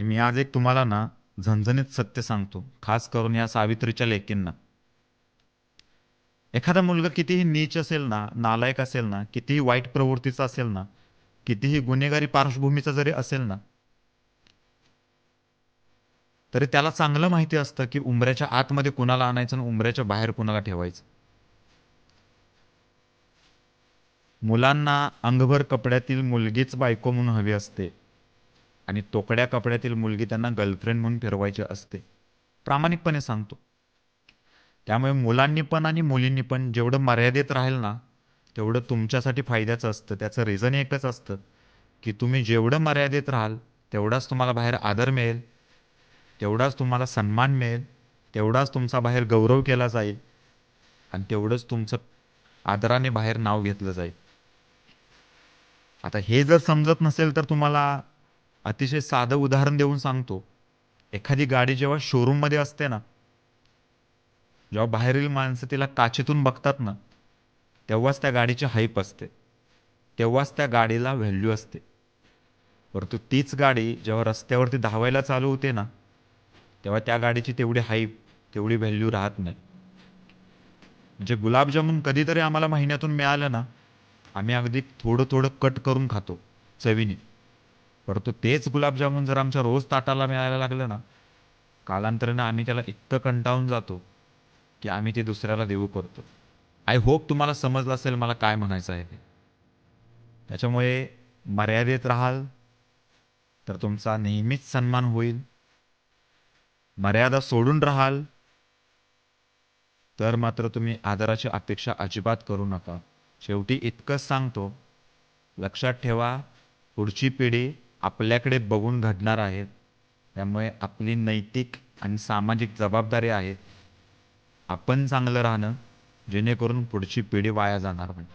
मी आज एक तुम्हाला ना झणझणीत सत्य सांगतो खास करून या सावित्रीच्या लेकींना. एखादा मुलगा कितीही नीच असेल ना नालायक असेल ना कितीही वाईट प्रवृत्तीचा असेल ना कितीही गुन्हेगारी पार्श्वभूमीचा जरी असेल ना तरी त्याला चांगलं माहिती असतं की उंबऱ्याच्या आतमध्ये कुणाला आणायचं आणि उंबऱ्याच्या बाहेर कुणाला ठेवायचं. मुलांना अंगभर कपड्यातील मुलगीच बायको म्हणून हवी असते. आणि तोकड्या कपड्यातील मुलगी त्यांना गर्लफ्रेंड म्हणून फिरवायची असते. प्रामाणिकपणे सांगतो. त्यामुळे मुलांनी पण आणि मुलींनी पण जेवढं मर्यादेत राहील ना तेवढं तुमच्यासाठी फायद्याचं असतं. त्याचं रिझन एकच असतं की तुम्ही जेवढं मर्यादेत राहाल तेवढाच तुम्हाला बाहेर आदर मिळेल तेवढाच तुम्हाला सन्मान मिळेल तेवढाच तुमचा बाहेर गौरव केला जाईल आणि तेवढंच तुमचं आदराने बाहेर नाव घेतलं जाईल. आता हे जर समजत नसेल तर तुम्हाला अतिशय साधं उदाहरण देऊन सांगतो. एखादी गाडी जेव्हा शोरूममध्ये असते ना जेव्हा बाहेरील माणसं तिला काचेतून बघतात ना तेव्हाच त्या गाडीची हाईप असते. तेव्हाच त्या गाडीला व्हॅल्यू असते. परंतु तीच गाडी जेव्हा रस्त्यावरती धावायला चालू होते ना तेव्हा त्या गाडीची तेवढी हाईप तेवढी व्हॅल्यू राहत नाही. म्हणजे गुलाबजामुन कधीतरी आम्हाला महिन्यातून मिळालं ना आम्ही अगदी थोडं थोडं कट करून खातो चवीने. परंतु तेच गुलाबजामुन जर आमच्या रोज ताटाला मिळायला लागलं ना कालांतरानं आम्ही त्याला इतकं कंटाळून जातो की आम्ही ते दुसऱ्याला देऊ करतो. आय होप तुम्हाला समजलं असेल मला काय म्हणायचं आहे ते. त्याच्यामुळे मर्यादेत राहाल तर तुमचा नेहमीच सन्मान होईल. मर्यादा सोडून राहाल तर मात्र तुम्ही आदराची अपेक्षा अजिबात करू नका. शेवटी इतकंच सांगतो लक्षात ठेवा पुढची पिढी आपल्याकडे बघून घडणार आहेत. त्यामुळे आपली नैतिक आणि सामाजिक जबाबदारी आहे. आपण चांगलं राहणं जेणेकरून पुढची पिढी वाया जाणार नाही.